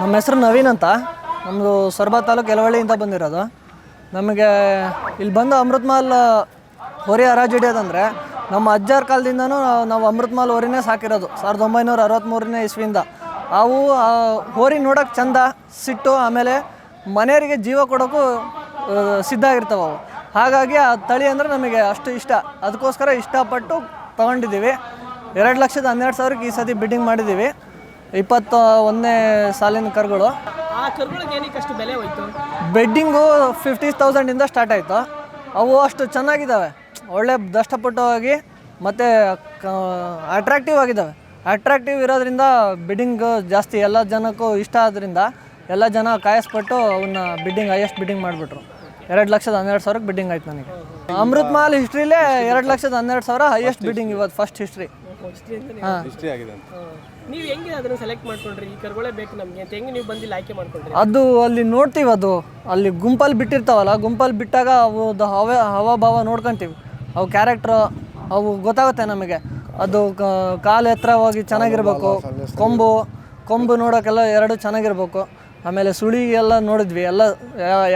ನಮ್ಮ ಹೆಸರು ನವೀನ್ ಅಂತ. ನಮ್ಮದು ಸೊರಬ ತಾಲೂಕು ಎಲವಳ್ಳಿಯಿಂದ ಬಂದಿರೋದು. ನಮಗೆ ಇಲ್ಲಿ ಬಂದು ಅಮೃತ್ ಮಹಲ್ ಹೊರಿ ಹರಾಜು ಹಿಡಿಯೋದಂದರೆ ನಮ್ಮ ಅಜ್ಜಾರ ಕಾಲದಿಂದನೂ ನಾವು ಅಮೃತ್ ಮಾಲ್ ಹೋರಿನೇ ಸಾಕಿರೋದು. ಸಾವಿರದ ಒಂಬೈನೂರ ಅರವತ್ತ್ಮೂರನೇ ಇಸ್ವಿಯಿಂದ. ಅವು ಹೋರಿ ನೋಡೋಕೆ ಚಂದ, ಸಿಟ್ಟು, ಆಮೇಲೆ ಮನೆಯವರಿಗೆ ಜೀವ ಕೊಡೋಕ್ಕೂ ಸಿದ್ಧ ಆಗಿರ್ತಾವೆ ಅವು. ಹಾಗಾಗಿ ಆ ತಳಿ ಅಂದರೆ ನಮಗೆ ಅಷ್ಟು ಇಷ್ಟ. ಅದಕ್ಕೋಸ್ಕರ ಇಷ್ಟಪಟ್ಟು ತೊಗೊಂಡಿದ್ದೀವಿ. ಎರಡು ಲಕ್ಷದ ಹನ್ನೆರಡು ಸಾವಿರಕ್ಕೆ ಈ ಸತಿ ಬಿಡ್ಡಿಂಗ್ ಮಾಡಿದ್ದೀವಿ. ಇಪ್ಪತ್ತ ಒಂದನೇ ಸಾಲಿನ ಕರುಗಳು. ಆ ಕರುಗಳಿಗೆ ಏನಕ್ಕೆ ಅಷ್ಟು ಬೆಲೆ ಹೋಯ್ತು? ಬೆಡ್ಡಿಂಗು ಫಿಫ್ಟಿ ತೌಸಂಡಿಂದ ಸ್ಟಾರ್ಟ್ ಆಯಿತು. ಅವು ಅಷ್ಟು ಚೆನ್ನಾಗಿದ್ದಾವೆ. ಒಳ್ಳೆ ದಷ್ಟಪಟ್ಟವಾಗಿ ಮತ್ತು ಅಟ್ರಾಕ್ಟಿವ್ ಆಗಿದ್ದಾವೆ. ಅಟ್ರಾಕ್ಟಿವ್ ಇರೋದ್ರಿಂದ ಬಿಡ್ಡಿಂಗ್ ಜಾಸ್ತಿ ಎಲ್ಲ ಜನಕ್ಕೂ ಇಷ್ಟ ಆದ್ದರಿಂದ ಎಲ್ಲ ಜನ ಕಾಯಿಸ್ಬಿಟ್ಟು ಅವನ್ನ ಬಿಡ್ಡಿಂಗ್ ಹೈಯೆಸ್ಟ್ ಬಿಡ್ಡಿಂಗ್ ಮಾಡಿಬಿಟ್ರು. ಎರಡು ಲಕ್ಷದ ಹನ್ನೆರಡು ಸಾವಿರಕ್ಕೆ ಬಿಡ್ಡಿಂಗ್ ಆಯ್ತು ನನಗೆ. ಅಮೃತ್ ಮಹಲ್ ಹಿಸ್ಟ್ರಿಲೇ ಎರಡು ಲಕ್ಷದ ಹನ್ನೆರಡು ಸಾವಿರ ಹೈಯೆಸ್ಟ್ ಬಿಡ್ಡಿಂಗ್ ಇವತ್ತು ಫಸ್ಟ್ ಹಿಸ್ಟ್ರಿ ಹಿಸ್ಟ್ರಿ ಆಗಿದೆ ಅಂತ. ನೀವು ಹೆಂಗೆ ಅದನ್ನು ಸೆಲೆಕ್ಟ್ ಮಾಡ್ಕೊಂಡ್ರಿ ಈ ಕರುಗಳೇ ಬೇಕು ನಮಗೆ ಅಂತ. ಹೆಂಗೆ ನೀವು ಬಂದಿಲ್ಲ ಆಯ್ಕೆ ಮಾಡ್ಕೊಂಡ್ರಿ? ಅದು ಅಲ್ಲಿ ನೋಡ್ತೀವಿ ಅದು. ಅಲ್ಲಿ ಗುಂಪಲ್ಲಿ ಬಿಟ್ಟಿರ್ತಾವಲ್ಲ ಗುಂಪಲ್ಲಿ ಬಿಟ್ಟಾಗ ಅವು ಹವ ಹವಾಭಾವ ನೋಡ್ಕೊಂತೀವಿ. ಅವು ಕ್ಯಾರೆಕ್ಟ್ರು ಅವು ಗೊತ್ತಾಗುತ್ತೆ ನಮಗೆ. ಅದು ಕ- ಕಾಲು ಎತ್ತರವಾಗಿ ಚೆನ್ನಾಗಿರ್ಬೇಕು. ಕೊಂಬು ಕೊಂಬು ನೋಡೋಕ್ಕೆಲ್ಲ ಎರಡು ಚೆನ್ನಾಗಿರ್ಬೇಕು. ಆಮೇಲೆ ಸುಳಿ ಎಲ್ಲ ನೋಡಿದ್ವಿ. ಎಲ್ಲ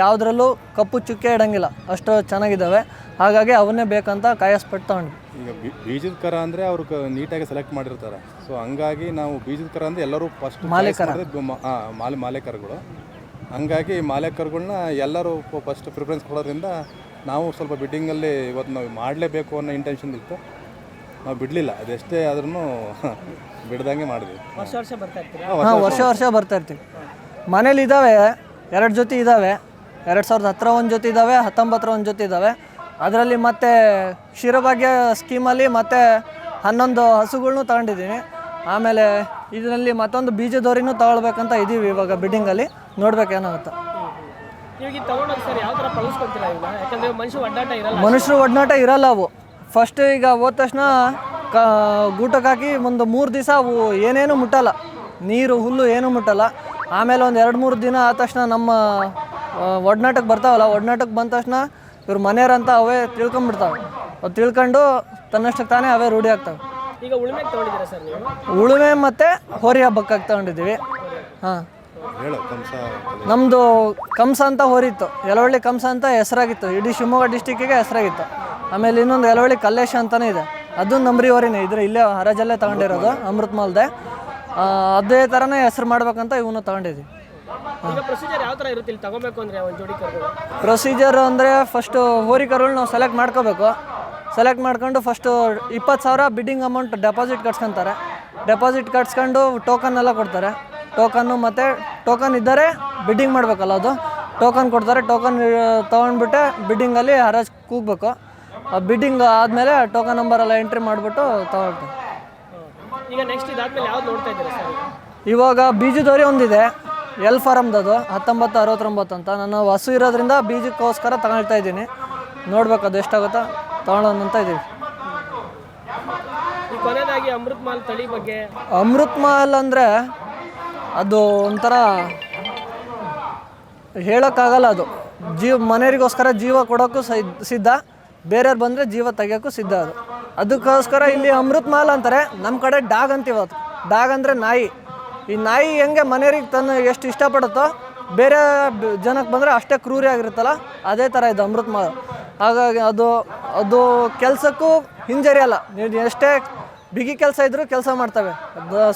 ಯಾವುದ್ರಲ್ಲೂ ಕಪ್ಪು ಚುಕ್ಕೆ ಇಡಂಗಿಲ್ಲ. ಅಷ್ಟು ಚೆನ್ನಾಗಿದ್ದಾವೆ. ಹಾಗಾಗಿ ಅವನ್ನೇ ಬೇಕಂತ ಕಾಯಸ್ಪಟ್ಟು ತಗೊಂಡ್ವಿ. ಈಗ ಬೀಜದ ಕರ ಅಂದರೆ ಅವರು ನೀಟಾಗಿ ಸೆಲೆಕ್ಟ್ ಮಾಡಿರ್ತಾರೆ. ಸೊ ಹಂಗಾಗಿ ನಾವು ಬೀಜದ ಕರ ಅಂದರೆ ಎಲ್ಲರೂ ಫಸ್ಟ್ ಮಾಲೆ ಮಾಲೆ ಮಾಲೇಕರುಗಳು ಹಂಗಾಗಿ ಮಾಲೇಕರ್ಗಳನ್ನ ಎಲ್ಲರೂ ಫಸ್ಟ್ ಪ್ರಿಫರೆನ್ಸ್ ಕೊಡೋದ್ರಿಂದ ನಾವು ಸ್ವಲ್ಪ ಬಿಡ್ಡಿಂಗಲ್ಲಿ ಇವತ್ತು ನಾವು ಮಾಡಲೇಬೇಕು ಅನ್ನೋ ಇಂಟೆನ್ಷನ್ ಇತ್ತು. ನಾವು ಬಿಡಲಿಲ್ಲ. ಅದೆಷ್ಟೇ ಆದ್ರೂ ಬಿಡ್ದಂಗೆ ಮಾಡಿದ್ವಿ. ವರ್ಷ ವರ್ಷ ಬರ್ತಾ ಇರ್ತೀರಾ? ಹಾಂ ವರ್ಷ ವರ್ಷ ಬರ್ತಾ ಇರ್ತೀವಿ. ಮನೇಲಿ ಇದ್ದಾವೆ ಎರಡು ಜೊತೆ ಇದ್ದಾವೆ ಎರಡು ಸಾವಿರದ ಹತ್ತರ ಒಂದು ಜೊತೆ ಇದ್ದಾವೆ ಹತ್ತೊಂಬತ್ತರ ಒಂದು ಜೊತೆ ಇದ್ದಾವೆ. ಅದರಲ್ಲಿ ಮತ್ತೆ ಕ್ಷೀರಭಾಗ್ಯ ಸ್ಕೀಮಲ್ಲಿ ಮತ್ತೆ ಹನ್ನೊಂದು ಹಸುಗಳನ್ನೂ ತಗೊಂಡಿದ್ದೀನಿ. ಆಮೇಲೆ ಇದರಲ್ಲಿ ಮತ್ತೊಂದು ಬೀಜದೋರಿನೂ ತಗೊಳ್ಬೇಕಂತ ಇದ್ದೀವಿ ಇವಾಗ ಬಿಡ್ಡಿಂಗಲ್ಲಿ ನೋಡ್ಬೇಕೇನಾಗುತ್ತೆ ಮನುಷ್ಯರು ಒಡನಾಟ ಇರಲ್ಲ ಅವು. ಫಸ್ಟ್ ಈಗ ಹೋದ ತಕ್ಷಣ ಕ ಗೂಟಕ್ಕೆ ಹಾಕಿ ಒಂದು ಮೂರು ದಿವಸ ಅವು ಏನೇನು ಮುಟ್ಟಲ್ಲ. ನೀರು ಹುಲ್ಲು ಏನೂ ಮುಟ್ಟಲ್ಲ. ಆಮೇಲೆ ಒಂದು ಎರಡು ಮೂರು ದಿನ ಆದ ತಕ್ಷಣ ನಮ್ಮ ಒಡನಾಟಕ್ಕೆ ಬರ್ತಾವಲ್ಲ ಒಡನಾಟಕ್ಕೆ ಬಂದ ತಕ್ಷಣ ಇವ್ರ ಮನೆಯವ್ರಂತ ಅವೇ ತಿಳ್ಕೊಂಬಿಡ್ತಾವೆ. ಅದು ತಿಳ್ಕೊಂಡು ತನ್ನಷ್ಟಕ್ಕೆ ತಾನೇ ಅವೇ ರೂಢಿ ಆಗ್ತವೆ. ಈಗ ಉಳುಮೆ ತಗೊಂಡಿದ್ದೀರಾ ಸರ್ ನೀವು? ಉಳುಮೆ ಮತ್ತು ಹೋರಿ ಹಬ್ಬಕ್ಕಾಗಿ ತಗೊಂಡಿದ್ದೀವಿ. ಹಾಂ. ಹೇಳು ಕಂಸ ನಮ್ಮದು ಕಂಸ ಅಂತ ಹೋರಿತ್ತು. ಯಲವಳ್ಳಿ ಕಂಸ ಅಂತ ಹೆಸರಾಗಿತ್ತು. ಇಡೀ ಶಿವಮೊಗ್ಗ ಡಿಸ್ಟಿಕ್ಕಿಗೆ ಹೆಸರಾಗಿತ್ತು. ಆಮೇಲೆ ಇನ್ನೊಂದು ಯಲವಳ್ಳಿ ಕಲ್ಲೇಶ ಅಂತಲೇ ಇದೆ. ಅದು ನಂಬ್ರಿ ಹೋರಿನೇ. ಇದ್ರೆ ಇಲ್ಲೇ ಹರಾಜಲ್ಲೇ ತಗೊಂಡಿರೋದು ಅಮೃತ್ ಮಲ್ದೆ ಅದೇ ಥರನೇ ಹೆಸರು ಮಾಡ್ಬೇಕಂತ ಇವನು ತಗೊಂಡಿದ್ವಿ. ಈಗ ಪ್ರೊಸೀಜರ್ ಯಾವ ಥರ ಇರುತ್ತೆ? ಇಲ್ಲಿ ತಗೋಬೇಕು ಅಂದರೆ ಒಂದು ಜೋಡಿ ಕರುಗಳು ಪ್ರೊಸೀಜರ್ ಅಂದರೆ ಫಸ್ಟು ಹೋರಿ ಕರುಗಳು ನಾವು ಸೆಲೆಕ್ಟ್ ಮಾಡ್ಕೋಬೇಕು. ಸೆಲೆಕ್ಟ್ ಮಾಡ್ಕೊಂಡು ಫಸ್ಟು ಇಪ್ಪತ್ತು ಸಾವಿರ ಬಿಡ್ಡಿಂಗ್ ಅಮೌಂಟ್ ಡೆಪಾಸಿಟ್ ಕಟ್ಸ್ಕೊಂತಾರೆ. ಡೆಪಾಸಿಟ್ ಕಟ್ಸ್ಕೊಂಡು ಟೋಕನ್ ಎಲ್ಲ ಕೊಡ್ತಾರೆ. ಟೋಕನ್ನು ಮತ್ತು ಟೋಕನ್ ಇದ್ದರೆ ಬಿಡ್ಡಿಂಗ್ ಮಾಡಬೇಕಲ್ಲ ಅದು. ಟೋಕನ್ ಕೊಡ್ತಾರೆ ಟೋಕನ್ ತೊಗೊಂಡ್ಬಿಟ್ಟೆ ಬಿಡ್ಡಿಂಗಲ್ಲಿ ಹರಾಜ್ ಕೂಗಬೇಕು. ಆ ಬಿಡ್ಡಿಂಗ್ ಆದಮೇಲೆ ಟೋಕನ್ ನಂಬರ್ ಎಲ್ಲ ಎಂಟ್ರಿ ಮಾಡಿಬಿಟ್ಟು ತಗೊಳ್ತೀವಿ. ಈಗ ನೆಕ್ಸ್ಟ್ ಇದಾದ್ಮೇಲೆ ಯಾವ್ದು ನೋಡ್ತಾ ಇದ್ದೀರಾ ಸರ್? ಇವಾಗ ಬೀಜದೋರಿ ಒಂದಿದೆ. ಎಲ್ ಫಾರಮ್ದದು ಹತ್ತೊಂಬತ್ತು ಅರವತ್ತೊಂಬತ್ತು ಅಂತ. ನಾನು ಹಸು ಇರೋದ್ರಿಂದ ಬೀಜಕ್ಕೋಸ್ಕರ ತಗೊಳ್ತಾ ಇದ್ದೀನಿ. ನೋಡ್ಬೇಕು ಅದು ಎಷ್ಟಾಗುತ್ತಾ. ತಗೊಳ್ಳೋಣ ಅಂತ ಇದ್ದೀವಿ. ಈ ಕೊನೆಯದಾಗಿ ಅಮೃತ್ ಮಾಲ್ ತಳಿ ಬಗ್ಗೆ. ಅಮೃತ್ ಮಹಲ್ ಅಂದರೆ ಅದು ಒಂಥರ ಹೇಳೋಕ್ಕಾಗಲ್ಲ ಅದು. ಜೀವ ಮನೆಯವರಿಗೋಸ್ಕರ ಜೀವ ಕೊಡೋಕ್ಕೂ ಸೈ- ಸಿದ್ಧ. ಬೇರೆಯವ್ರು ಬಂದರೆ ಜೀವ ತೆಗಿಯೋಕ್ಕೂ ಸಿದ್ಧ ಅದು. ಅದಕ್ಕೋಸ್ಕರ ಇಲ್ಲಿ ಅಮೃತ್ ಮಾಲ್ ಅಂತಾರೆ. ನಮ್ಮ ಕಡೆ ಡಾಗ್ ಅಂತೀವಿ ಅದು ಡಾಗ್ ಅಂದರೆ ನಾಯಿ. ಈ ನಾಯಿ ಹೆಂಗೆ ಮನೆಯವ್ರಿಗೆ ತನ್ನ ಎಷ್ಟು ಇಷ್ಟಪಡುತ್ತೋ ಬೇರೆ ಜನಕ್ಕೆ ಬಂದರೆ ಅಷ್ಟೇ ಕ್ರೂರಿ ಆಗಿರುತ್ತಲ್ಲ, ಅದೇ ಥರ ಇದು ಅಮೃತ್ ಮಾಲ್ ಹಾಗಾಗಿ ಅದು ಅದು ಕೆಲಸಕ್ಕೂ ಹಿಂಜರಿಯಲ್ಲ ನೀವು ಎಷ್ಟೇ ಬಿಗಿ ಕೆಲಸ ಇದ್ದರೂ ಕೆಲಸ ಮಾಡ್ತವೆ.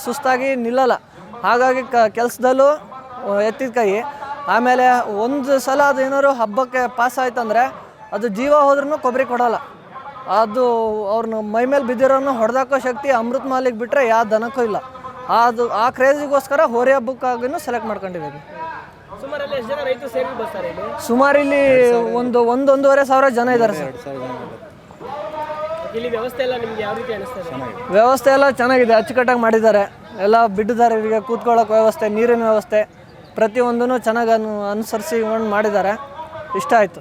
ಸುಸ್ತಾಗಿ ನಿಲ್ಲಲ್ಲ. ಹಾಗಾಗಿ ಕ, ಕೆಲಸದಲ್ಲೂ ಎತ್ತಿದ ಕೈ. ಆಮೇಲೆ ಒಂದು ಸಲ ಅದು ಏನಾದ್ರು ಹಬ್ಬಕ್ಕೆ ಪಾಸ್ ಆಯ್ತಂದರೆ ಅದು ಜೀವ ಹೋದ್ರೂ ಕೊಬ್ಬರಿ ಕೊಡೋಲ್ಲ. ಅದು ಅವ್ರನ್ನ ಮೈ ಮೇಲೆ ಬಿದ್ದಿರೋನು ಹೊಡೆದಾಕೋ ಶಕ್ತಿ ಅಮೃತ್ ಮಾಲಿಕ್ ಬಿಟ್ಟರೆ ಯಾವ ದನಕ್ಕೂ ಇಲ್ಲ. ಅದು ಆ ಕ್ರೇಜಿಗೋಸ್ಕರ ಹೋರಿ ಹಬ್ಬಕ್ಕಾಗಿನೂ ಸೆಲೆಕ್ಟ್ ಮಾಡ್ಕೊಂಡಿದ್ದೀವಿ ಸುಮಾರು ಇಲ್ಲಿ ಒಂದು ಒಂದು ಒಂದೂವರೆ ಸಾವಿರ ಜನ ಇದ್ದಾರೆ ಸರ್. ಇಲ್ಲಿ ವ್ಯವಸ್ಥೆ ಎಲ್ಲ ಚೆನ್ನಾಗಿದೆ ಅಚ್ಚುಕಟ್ಟಾಗಿ ಮಾಡಿದ್ದಾರೆ. ಎಲ್ಲ ಬಿಡ್ಡುದಾರರಿಗೆ ಕೂತ್ಕೊಳ್ಳೋಕೆ ವ್ಯವಸ್ಥೆ ನೀರಿನ ವ್ಯವಸ್ಥೆ ಪ್ರತಿಯೊಂದೂ ಚೆನ್ನಾಗಿ ಅನು ಅನುಸರಿಸಿ ಮಾಡಿದ್ದಾರೆ. ಇಷ್ಟ ಆಯಿತು.